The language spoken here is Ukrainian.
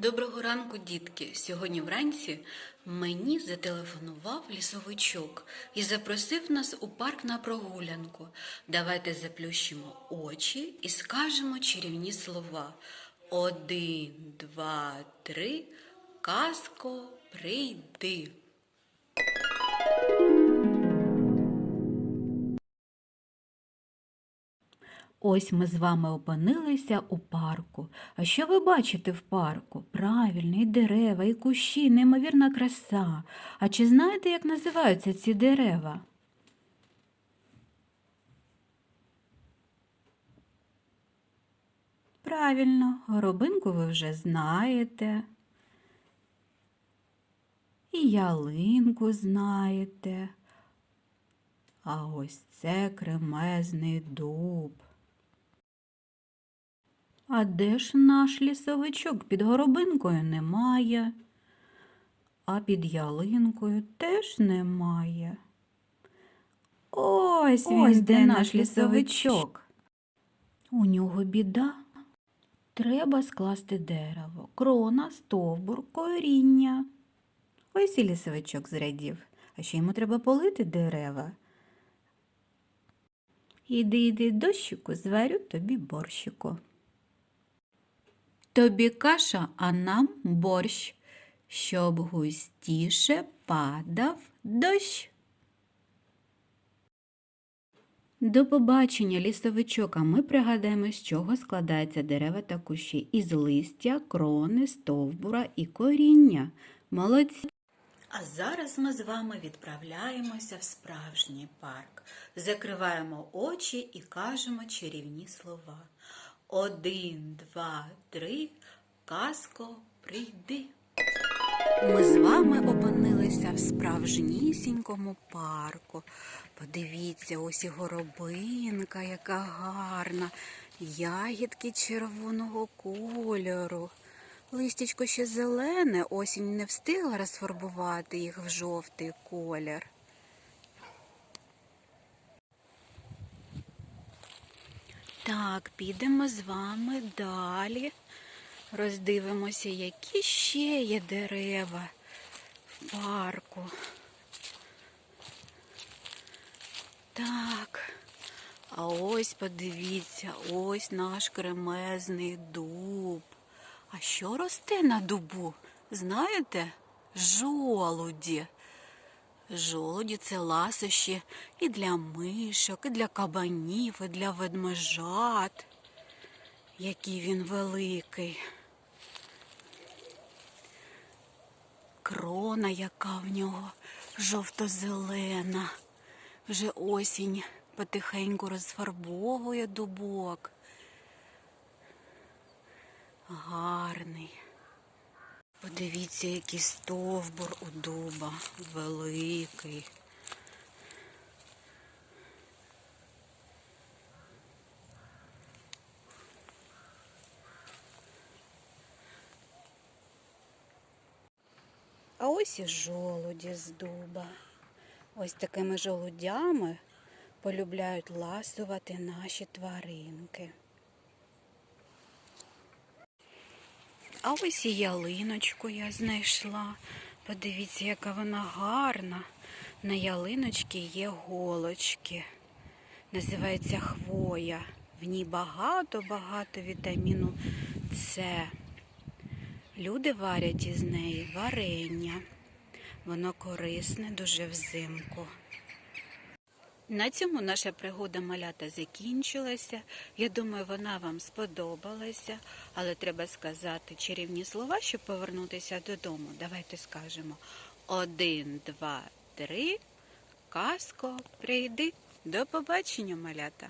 Доброго ранку, дітки. Сьогодні вранці мені зателефонував лісовичок і запросив нас у парк на прогулянку. Давайте заплющимо очі і скажемо чарівні слова. Один, два, три. Казко, прийди. Ось ми з вами опинилися у парку. А що ви бачите в парку? Правильно, і дерева, і кущі, неймовірна краса. А чи знаєте, як називаються ці дерева? Правильно, горобинку ви вже знаєте. І ялинку знаєте. А ось це кремезний дуб. А де ж наш лісовичок? Під горобинкою немає, а під ялинкою теж немає. Ось він, Ось де наш лісовичок. У нього біда. Треба скласти дерево, крона, стовбур, коріння. Ось і лісовичок зрадів. А ще йому треба полити дерева. Іди, іди, дощику, зварю тобі борщику. Тобі каша, а нам борщ, щоб густіше падав дощ. До побачення, лісовичок, а ми пригадаємо, з чого складаються дерева та кущі. Із листя, крони, стовбура і коріння. Молодці! А зараз ми з вами відправляємося в справжній парк. Закриваємо очі і кажемо чарівні слова. Один, два, три, казко, прийди. Ми з вами опинилися в справжнісінькому парку. Подивіться, ось і горобинка, яка гарна, ягідки червоного кольору. Листячко ще зелене, осінь не встигла розфарбувати їх в жовтий колір. Так, підемо з вами далі. Роздивимося, які ще є дерева в парку. Так. А ось подивіться, ось наш кремезний дуб. А що росте на дубу? Знаєте? Жолуді. Жолуді це ласощі і для мишок, і для кабанів, і для ведмежат. Який він великий. Крона, яка в нього жовто-зелена. Вже осінь потихеньку розфарбовує дубок. Гарний. Подивіться, який стовбур у дуба великий. А ось і жолуді з дуба. Ось такими жолудями полюбляють ласувати наші тваринки. А ось і ялиночку я знайшла. Подивіться, яка вона гарна. На ялиночці є голочки. Називається хвоя. В ній багато-багато вітаміну С. Люди варять із неї варення. Воно корисне дуже взимку. На цьому наша пригода малята закінчилася. Я думаю, вона вам сподобалася, але треба сказати чарівні слова, щоб повернутися додому. Давайте скажемо один, два, три. Казко, прийди. До побачення, малята.